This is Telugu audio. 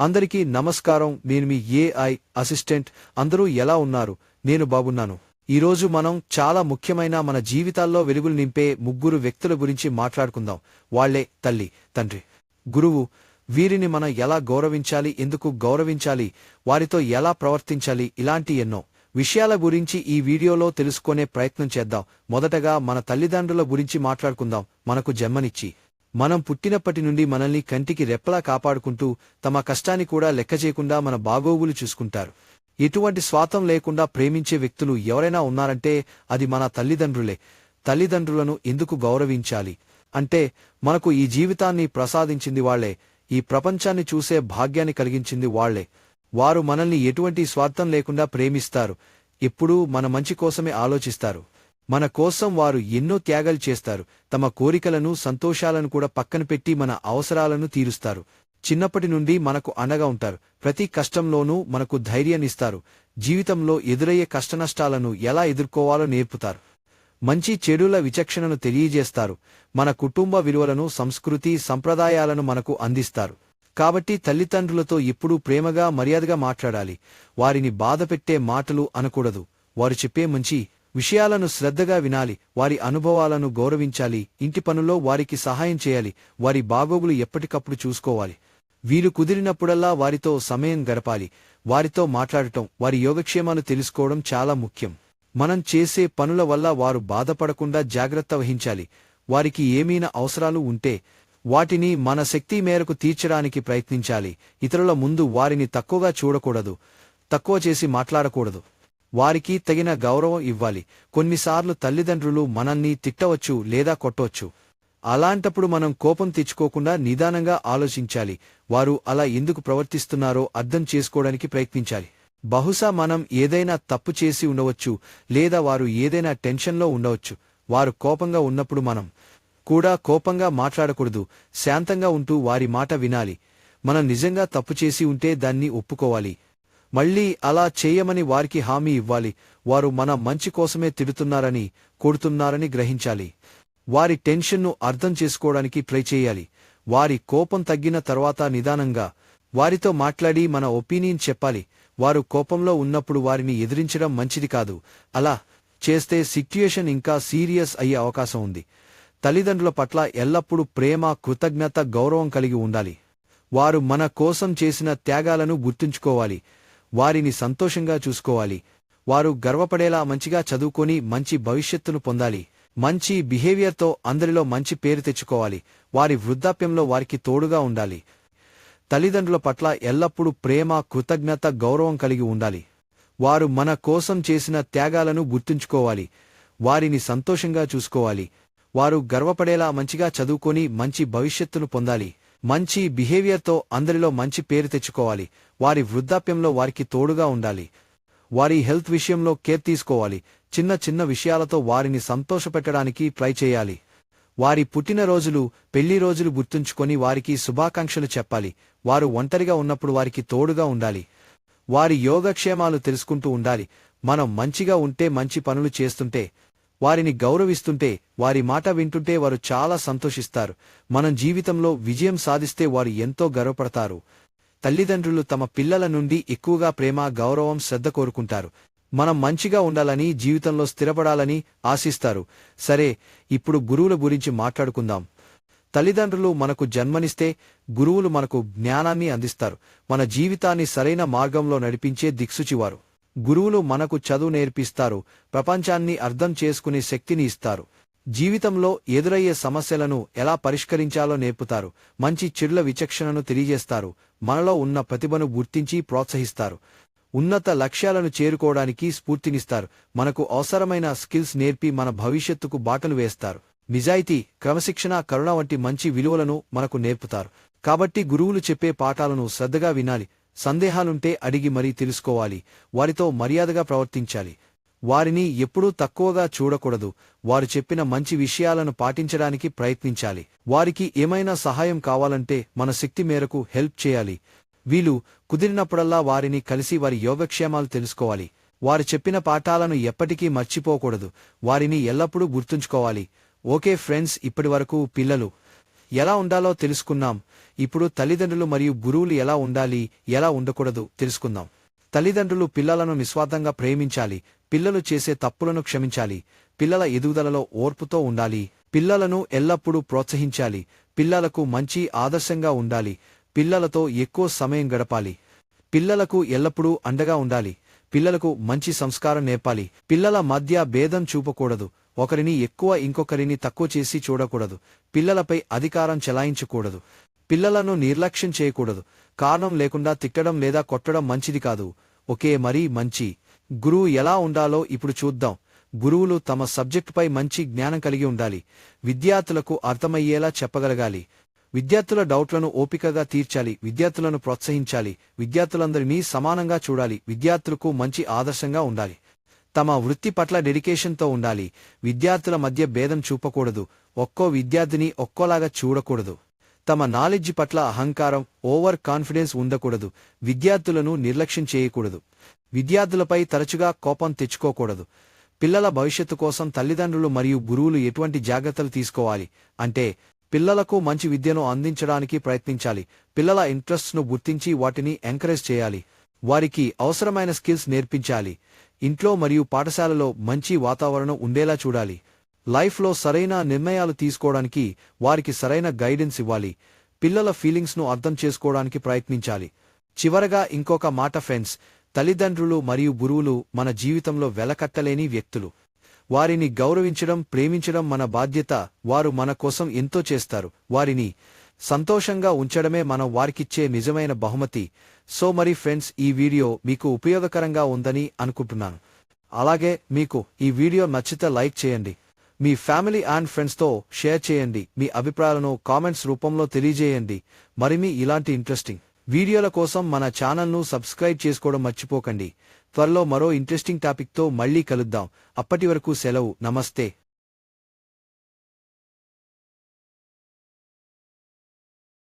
అందరికీ నమస్కారం. నేను మీ ఏఐ అసిస్టెంట్. అందరూ ఎలా ఉన్నారు? నేను బాగున్నాను. ఈరోజు మనం చాలా ముఖ్యమైన మన జీవితాల్లో వెలుగులు నింపే ముగ్గురు వ్యక్తుల గురించి మాట్లాడుకుందాం. వాళ్ళే తల్లి తండ్రి. గురువు వీరిని మనం ఎలా గౌరవించాలి? ఎందుకు గౌరవించాలి? వారితో ఎలా ప్రవర్తించాలి? ఇలాంటి ఎన్నో విషయాల గురించి ఈ వీడియోలో తెలుసుకునే ప్రయత్నం చేద్దాం. మొదటగా మన తల్లిదండ్రుల గురించి మాట్లాడుకుందాం. మనకు జన్మనిచ్చి. మనం పుట్టినప్పటి నుండి మనల్ని కంటికి రెప్పలా కాపాడుకుంటూ తమ కష్టాన్ని కూడా లెక్క చేయకుండా మన బాగోగులు చూసుకుంటారు. ఎటువంటి స్వాతం లేకుండా ప్రేమించే వ్యక్తులు ఎవరైనా ఉన్నారంటే అది మన తల్లిదండ్రులే. తల్లిదండ్రులను ఎందుకు గౌరవించాలి? అంటే మనకు ఈ జీవితాన్ని ప్రసాదించింది వాళ్ళే. ఈ ప్రపంచాన్ని చూసే భాగ్యాన్ని కలిగించింది వాళ్ళే. వారు మనల్ని ఎటువంటి స్వార్థం లేకుండా ప్రేమిస్తారు. ఎప్పుడూ మన మంచి కోసమే ఆలోచిస్తారు. మన కోసం వారు ఎన్నో త్యాగాలు చేస్తారు. తమ కోరికలను సంతోషాలను కూడా పక్కన పెట్టి మన అవసరాలను తీరుస్తారు. చిన్నప్పటి నుండి మనకు అండగా ఉంటారు. ప్రతి కష్టంలోనూ మనకు ధైర్యాన్నిస్తారు. జీవితంలో ఎదురయ్యే కష్టనష్టాలను ఎలా ఎదుర్కోవాలో నేర్పుతారు. మంచి చెడుల విచక్షణను తెలియజేస్తారు. మన కుటుంబ విలువలను సంస్కృతి సంప్రదాయాలను మనకు అందిస్తారు. కాబట్టి తల్లిదండ్రులతో ఎప్పుడూ ప్రేమగా మర్యాదగా మాట్లాడాలి. వారిని బాధపెట్టే మాటలు అనకూడదు. వారు చెప్పే మంచి విషయాలను శ్రద్ధగా వినాలి వారి అనుభవాలను గౌరవించాలి ఇంటి పనుల్లో వారికి సహాయం చేయాలి వారి బాగోగులు ఎప్పటికప్పుడు చూసుకోవాలి. వీరు కుదిరినప్పుడల్లా వారితో సమయం గడపాలి వారితో మాట్లాడటం వారి యోగక్షేమాలు తెలుసుకోవడం చాలా ముఖ్యం. మనం చేసే పనుల వల్ల వారు బాధపడకుండా జాగ్రత్త వహించాలి వారికి ఏమైనా అవసరాలు ఉంటే వాటిని మన శక్తి మేరకు తీర్చడానికి ప్రయత్నించాలి ఇతరుల ముందు వారిని తక్కువగా చూడకూడదు తక్కువ చేసి మాట్లాడకూడదు. వారికి తగిన గౌరవం ఇవ్వాలి. కొన్నిసార్లు తల్లిదండ్రులు మనల్ని తిట్టవచ్చు లేదా కొట్టవచ్చు. అలాంటప్పుడు మనం కోపం తెచ్చుకోకుండా నిదానంగా ఆలోచించాలి. వారు అలా ఎందుకు ప్రవర్తిస్తున్నారో అర్థం చేసుకోవడానికి ప్రయత్నించాలి. బహుశా మనం ఏదైనా తప్పు చేసి ఉండవచ్చు లేదా వారు ఏదైనా టెన్షన్లో ఉండవచ్చు. వారు కోపంగా ఉన్నప్పుడు మనం కూడా కోపంగా మాట్లాడకూడదు. శాంతంగా ఉంటూ వారి మాట వినాలి. మనం నిజంగా తప్పు చేసి ఉంటే దాన్ని ఒప్పుకోవాలి. మళ్ళీ అలా చేయమని వారికి హామీ ఇవ్వాలి. వారు మన మంచి కోసమే తిడుతున్నారని కొడుతున్నారని గ్రహించాలి. వారి టెన్షన్ను అర్థం చేసుకోవడానికి ట్రై చేయాలి. వారి కోపం తగ్గిన తర్వాత నిదానంగా వారితో మాట్లాడి మన ఒపీనియన్ చెప్పాలి. వారు కోపంలో ఉన్నప్పుడు వారిని ఎదిరించడం మంచిది కాదు. అలా చేస్తే సిట్యుయేషన్ ఇంకా సీరియస్ అయ్యే అవకాశం ఉంది. తల్లిదండ్రుల పట్ల ఎల్లప్పుడూ ప్రేమ కృతజ్ఞత గౌరవం కలిగి ఉండాలి. వారు మన కోసం చేసిన త్యాగాలను గుర్తుంచుకోవాలి. వారిని సంతోషంగా చూసుకోవాలి. వారు గర్వపడేలా మంచిగా చదువుకొని మంచి భవిష్యత్తును పొందాలి. మంచి బిహేవియర్తో అందరిలో మంచి పేరు తెచ్చుకోవాలి. వారి వృద్ధాప్యంలో వారికి తోడుగా ఉండాలి. తల్లిదండ్రుల పట్ల ఎల్లప్పుడూ ప్రేమ కృతజ్ఞత గౌరవం కలిగి ఉండాలి. వారు మన కోసం చేసిన త్యాగాలను గుర్తుంచుకోవాలి. వారిని సంతోషంగా చూసుకోవాలి. వారు గర్వపడేలా మంచిగా చదువుకొని మంచి భవిష్యత్తును పొందాలి. మంచి బిహేవియర్తో అందరిలో మంచి పేరు తెచ్చుకోవాలి. వారి వృద్ధాప్యంలో వారికి తోడుగా ఉండాలి. వారి హెల్త్ విషయంలో కేర్ తీసుకోవాలి. చిన్న చిన్న విషయాలతో వారిని సంతోషపెట్టడానికి ట్రై చేయాలి. వారి పుట్టినరోజులు పెళ్ళి రోజులు గుర్తుంచుకొని వారికి శుభాకాంక్షలు చెప్పాలి. వారు ఒంటరిగా ఉన్నప్పుడు వారికి తోడుగా ఉండాలి. వారి యోగక్షేమాలు తెలుసుకుంటూ ఉండాలి. మనం మంచిగా ఉంటే మంచి పనులు చేస్తుంటే వారిని గౌరవిస్తుంటే వారి మాట వింటుంటే వారు చాలా సంతోషిస్తారు. మనం జీవితంలో విజయం సాధిస్తే వారు ఎంతో గర్వపడతారు. తల్లిదండ్రులు తమ పిల్లల నుండి ఎక్కువగా ప్రేమ గౌరవం శ్రద్ధ కోరుకుంటారు. మనం మంచిగా ఉండాలని జీవితంలో స్థిరపడాలని ఆశిస్తారు. సరే ఇప్పుడు గురువుల గురించి మాట్లాడుకుందాం. తల్లిదండ్రులు మనకు జన్మనిస్తే గురువులు మనకు జ్ఞానాన్ని అందిస్తారు. మన జీవితాన్ని సరైన మార్గంలో నడిపించే దిక్సుచివారు. గురువులు మనకు చదువు నేర్పిస్తారు ప్రపంచాన్ని అర్థం చేసుకునే శక్తిని ఇస్తారు. జీవితంలో ఎదురయ్యే సమస్యలను ఎలా పరిష్కరించాలో నేర్పుతారు మంచి చెడుల విచక్షణను తెలియజేస్తారు మనలో ఉన్న ప్రతిభను గుర్తించి ప్రోత్సహిస్తారు. ఉన్నత లక్ష్యాలను చేరుకోవడానికి స్ఫూర్తినిస్తారు మనకు అవసరమైన స్కిల్స్ నేర్పి మన భవిష్యత్తుకు బాటలు వేస్తారు. నిజాయితీ క్రమశిక్షణ కరుణ వంటి మంచి విలువలను మనకు నేర్పుతారు. కాబట్టి గురువులు చెప్పే పాఠాలను శ్రద్ధగా వినాలి సందేహాలుంటే అడిగి మరీ తెలుసుకోవాలి వారితో మర్యాదగా ప్రవర్తించాలి. వారిని ఎప్పుడూ తక్కువగా చూడకూడదు. వారు చెప్పిన మంచి విషయాలను పాటించడానికి ప్రయత్నించాలి. వారికి ఏమైనా సహాయం కావాలంటే మన శక్తి మేరకు హెల్ప్ చేయాలి. వీలు కుదిరినప్పుడల్లా వారిని కలిసి వారి యోగక్షేమాలు తెలుసుకోవాలి. వారు చెప్పిన పాఠాలను ఎప్పటికీ మర్చిపోకూడదు. వారిని ఎల్లప్పుడూ గుర్తుంచుకోవాలి. ఓకే ఫ్రెండ్స్ ఇప్పటివరకు పిల్లలు ఎలా ఉండాలో తెలుసుకున్నాం. ఇప్పుడు తల్లిదండ్రులు మరియు గురువులు ఎలా ఉండాలి ఎలా ఉండకూడదు తెలుసుకుందాం. తల్లిదండ్రులు పిల్లలను నిస్వార్థంగా ప్రేమించాలి పిల్లలు చేసే తప్పులను క్షమించాలి పిల్లల ఎదుగుదలలో ఓర్పుతో ఉండాలి పిల్లలను ఎల్లప్పుడూ ప్రోత్సహించాలి పిల్లలకు మంచి ఆదర్శంగా ఉండాలి పిల్లలతో ఎక్కువ సమయం గడపాలి పిల్లలకు ఎల్లప్పుడూ అండగా ఉండాలి పిల్లలకు మంచి సంస్కారం నేర్పాలి పిల్లల మధ్య భేదం చూపకూడదు ఒకరిని ఎక్కువ ఇంకొకరిని తక్కువ చేసి చూడకూడదు. పిల్లలపై అధికారం చెలాయించకూడదు. పిల్లలను నిర్లక్ష్యం చేయకూడదు. కారణం లేకుండా తిట్టడం లేదా కొట్టడం మంచిది కాదు. ఒకే మరీ మంచి. గురువు ఎలా ఉండాలో ఇప్పుడు చూద్దాం. గురువులు తమ సబ్జెక్టుపై మంచి జ్ఞానం కలిగి ఉండాలి. విద్యార్థులకు అర్థమయ్యేలా చెప్పగలగాలి. విద్యార్థుల డౌట్లను ఓపికగా తీర్చాలి. విద్యార్థులను ప్రోత్సహించాలి. విద్యార్థులందరినీ సమానంగా చూడాలి. విద్యార్థులకు మంచి ఆదర్శంగా ఉండాలి. తమ వృత్తి పట్ల డెడికేషన్తో ఉండాలి. విద్యార్థుల మధ్య భేదం చూపకూడదు. ఒక్కో విద్యార్థిని ఒక్కోలాగా చూడకూడదు. తమ నాలెడ్జి పట్ల అహంకారం ఓవర్ కాన్ఫిడెన్స్ ఉండకూడదు. విద్యార్థులను నిర్లక్ష్యం చేయకూడదు. విద్యార్థులపై తరచుగా కోపం తెచ్చుకోకూడదు. పిల్లల భవిష్యత్తు కోసం తల్లిదండ్రులు మరియు గురువులు ఎటువంటి జాగ్రత్తలు తీసుకోవాలి? అంటే పిల్లలకు మంచి విద్యను అందించడానికి ప్రయత్నించాలి. పిల్లల ఇంట్రెస్ట్ను గుర్తించి వాటిని ఎంకరేజ్ చేయాలి. వారికి అవసరమైన స్కిల్స్ నేర్పించాలి. ఇంట్లో మరియు పాఠశాలలో మంచి వాతావరణం ఉండేలా చూడాలి. లైఫ్లో సరైన నిర్ణయాలు తీసుకోవడానికి వారికి సరైన గైడెన్స్ ఇవ్వాలి. పిల్లల ఫీలింగ్స్ను అర్థం చేసుకోవడానికి ప్రయత్నించాలి. చివరగా ఇంకొక మాట ఫ్రెండ్స్ తల్లిదండ్రులు మరియు గురువులు మన జీవితంలో వెలకట్టలేని వ్యక్తులు. వారిని గౌరవించడం ప్రేమించడం మన బాధ్యత. వారు మన కోసం ఎంతో చేస్తారు. వారిని సంతోషంగా ఉంచడమే మనం వారికిచ్చే నిజమైన బహుమతి. సో మరి ఫ్రెండ్స్ ఈ వీడియో మీకు ఉపయోగకరంగా ఉందని అనుకుంటున్నాను. అలాగే మీకు ఈ వీడియో నచ్చితే లైక్ చేయండి. మీ ఫ్యామిలీ అండ్ ఫ్రెండ్స్తో షేర్ చేయండి. మీ అభిప్రాయాలను కామెంట్స్ రూపంలో తెలియజేయండి. మరిన్ని ఇలాంటి ఇంట్రెస్టింగ్ వీడియోల కోసం మన ఛానల్ను సబ్స్క్రైబ్ చేసుకోవడం మర్చిపోకండి. త్వరలో మరో ఇంట్రెస్టింగ్ టాపిక్తో మళ్ళీ కలుద్దాం. అప్పటి వరకు సెలవు. నమస్తే.